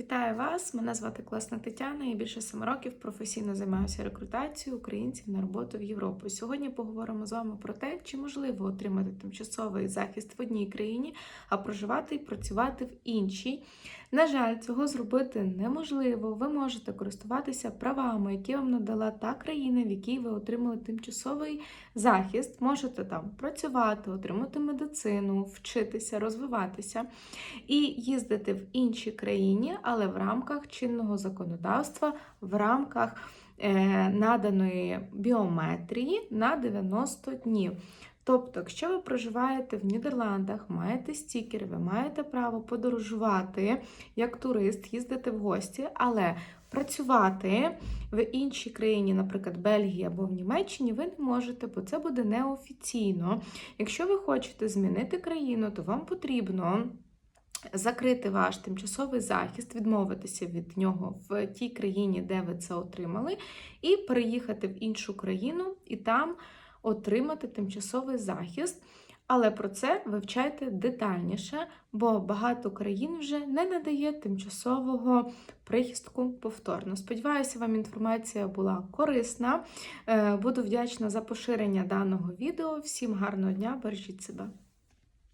Вітаю вас! Мене звати Класна Тетяна. Я більше семи років професійно займаюся рекрутацією українців на роботу в Європу. Сьогодні поговоримо з вами про те, чи можливо отримати тимчасовий захист в одній країні, а проживати і працювати в іншій. На жаль, цього зробити неможливо. Ви можете користуватися правами, які вам надала та країна, в якій ви отримали тимчасовий захист. Можете там працювати, отримати медицину, вчитися, розвиватися і їздити в іншій країні, але в рамках чинного законодавства, в рамках е, наданої біометрії на 90 днів. Тобто, якщо ви проживаєте в Нідерландах, маєте стікер, ви маєте право подорожувати як турист, їздити в гості, але працювати в іншій країні, наприклад, Бельгії або в Німеччині, ви не можете, бо це буде неофіційно. Якщо ви хочете змінити країну, то вам потрібно. Закрити ваш тимчасовий захист, відмовитися від нього в тій країні, де ви це отримали, і переїхати в іншу країну і там отримати тимчасовий захист. Але про це вивчайте детальніше, бо багато країн вже не надає тимчасового прихистку повторно. Сподіваюся, вам інформація була корисна. Е, Буду вдячна за поширення даного відео. Всім гарного дня, бережіть себе!